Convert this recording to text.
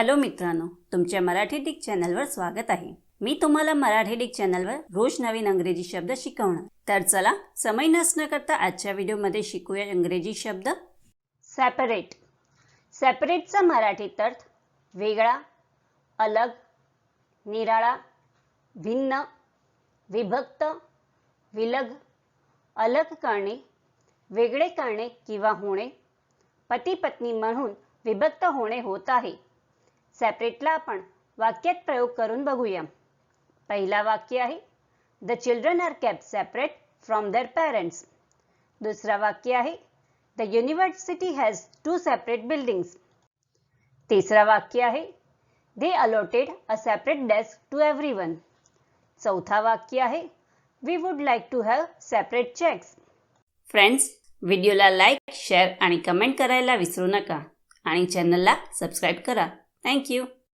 Hello मित्रांनो तुमच्या Marathi Dick चॅनलवर स्वागत आहे. मी तुम्हाला मराठी डिक चॅनलवर रोज नवीन अंग्रेजी शब्द शिकवणार. तर चला समय नसणं करता आजच्या व्हिडिओमध्ये शिकूया इंग्रजी शब्द. सेपरेट सेपरेटचा मराठीत अर्थ वेगळा अलग निराळा भिन्न विभक्त विलग अलग करणे वेगळे करणे किंवा होणे पती पत्नी म्हणून विभक्त होणे होत आहे. सेपरेटला आपण वाक्यात प्रयोग करून बघूया. पहिला वाक्य आहे the children are kept separate from their parents दुसरा वाक्य आहे the university has two separate buildings तिसरा वाक्य आहे they allotted a separate desk to every one चौथा वाक्य आहे we would like to have separate checks friends व्हिडिओला लाईक शेअर आणि कमेंट करायला विसरू नका. आणि चॅनलला सबस्क्राईब करा. Thank you.